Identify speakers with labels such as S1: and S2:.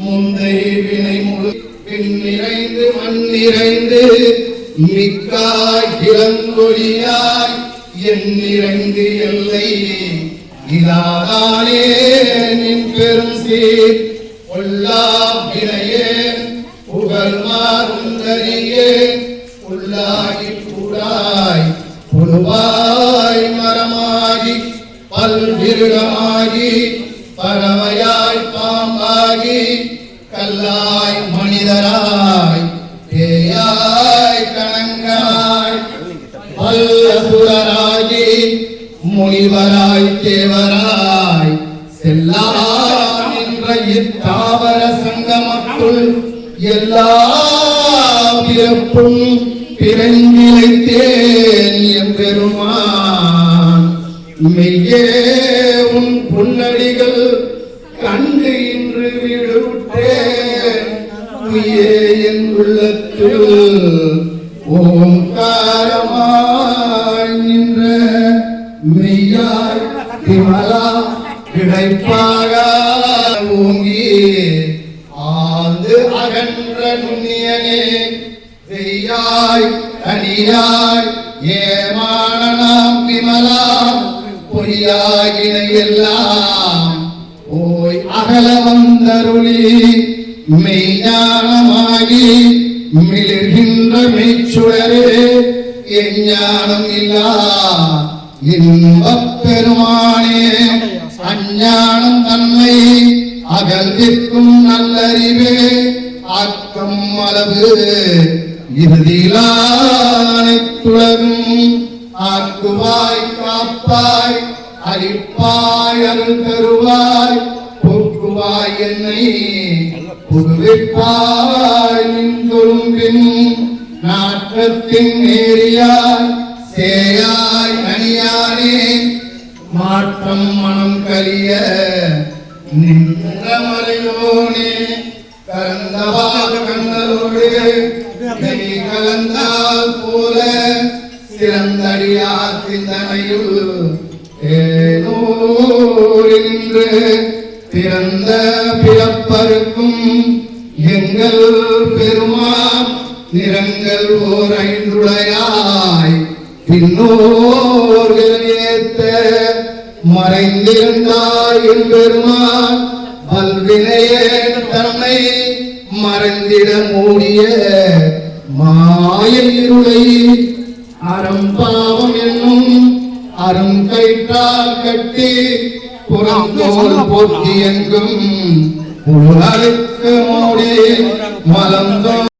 S1: முந்தை வினை முழு பின் நிறைந்து மண் நிறைந்து மிக்காய் இளங்கொழியாய் என் நிறைந்து எல்லை இதாதானே நின் பெரும் சீர். கொல்லா வினையே புகழ்மாறுந்தறியே உள்ளாகி கூடாய் புழுவாய் மரமாகி பல்விருகமாகி பறவையாய் பாம்பாகி கல்லாய் மனிதராய் பேயாய் கணங்கனாய் வல்லசுரராகி முனிவராய் தேவராய் செல்லா என்ற இத்தாவர சங்கமத்துள் எல்லா பிறப்பும் பிறந்திழைத்தேன் எம்பெருமான். மெய்யே உன் புன்னடிகள் கண்டு இன்று விடுவிட்டேன். என் உள்ளத்தில் ஓங்காரமாய் நின்ற மெய்யாய் விமலா கிடைப்பாக ஓங்கி ஆழ்ந்து அகன்ற நுண்ணியனே வெய்யாய் ஏமான நாம் விமலா. பொய்யாகின எல்லாம் ஓய் அகல வந்தருளி மெய்ஞானமாகி மிளிர்கின்ற மெய்ச்சுடரே எஞ்ஞானம் இல்லா இன்பப் பெருமானே அஞ்ஞானம் தன்மை அகல்விக்கும் நல்லறிவே ஆக்கம் அளவு இறுதியிலானைத்துலகும் ஆக்குவாய் காப்பாய் அழிப்பாய் தருவாய் போக்குவாய் என்னை. புதுவிப்பாய் நின்றொழும்பின் நாற்றத்தின் நேரியாய் சேயாய் அணியானே. மாற்றம் மனம் கலிய நின்றமறையோனே. கலந்தவாக கண்ணரோடு கலந்தால் போல சிறந்தடியார் சிந்தனையுள் ஏனோரின்று பிறந்த பிறப்பருக்கும் எங்கள் பெருமா நிறங்கள் ஓர் ஐந்துடையாய் பின்னோர்கள் ஏத்த மறைந்திருந்தாய் என் பெருமான். பல்வினையே தன்னை மறைந்திட மூடிய மாய இருளை அறம்பாவம் என்னும் அரும் கயிற்றால் கட்டி புறந்தோல் போற்றி எங்கும் மூடி மலர்ந்தோ